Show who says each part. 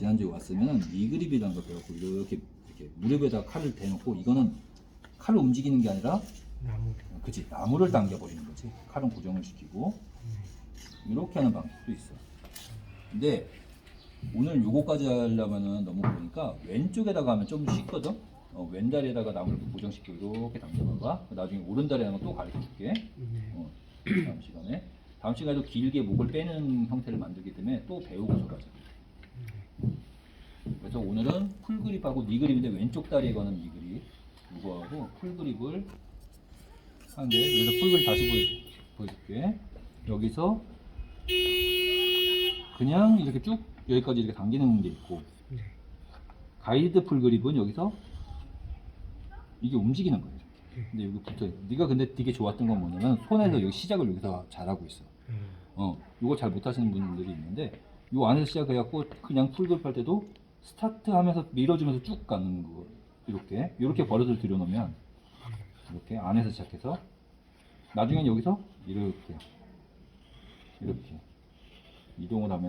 Speaker 1: 지난주에 왔으면 미그립이라는 걸 배웠고 이렇게 이렇게 무릎에다 칼을 대놓고 이거는 칼을 움직이는 게 아니라
Speaker 2: 나무.
Speaker 1: 그치 나무를 당겨 버리는 거지. 칼은 고정을 시키고 이렇게 하는 방식도 있어. 근데 오늘 요거까지 하려면은 너무 그러니까 왼쪽에다가 하면 좀 쉽거든? 어, 왼다리에다가 나무를 고정시키고 이렇게 당겨봐봐. 나중에 오른다리 하는 거또 가르쳐 줄게.
Speaker 2: 네.
Speaker 1: 어, 다음 시간에. 다음 시간에도 길게 목을 빼는 형태를 만들기 때문에 또 배우고 돌아자 그래서 오늘은 풀그립하고 니그립인데 왼쪽 다리에 거는 니그립 이거하고 풀그립을 하는데 여기서 풀그립 다시 보여, 보여줄게 여기서 그냥 이렇게 쭉 여기까지 이렇게 당기는 게 있고
Speaker 2: 네.
Speaker 1: 가이드 풀그립은 여기서 이게 움직이는 거예요 이렇게. 근데 여기 붙어요 네가 근데 되게 좋았던 건 뭐냐면 손에서 여기 시작을 여기서 잘하고 있어
Speaker 2: 음.
Speaker 1: 어, 이거 잘 못하시는 분들이 있는데 요 안에서 시작해갖고 그냥 풀그립 할 때도 스타트 하면서 밀어주면서 쭉 가는 거 이렇게. 이렇게 버릇을 들여놓으면 이렇게 안에서 시작해서 나중엔 여기서 이렇게 이렇게 이동을 하면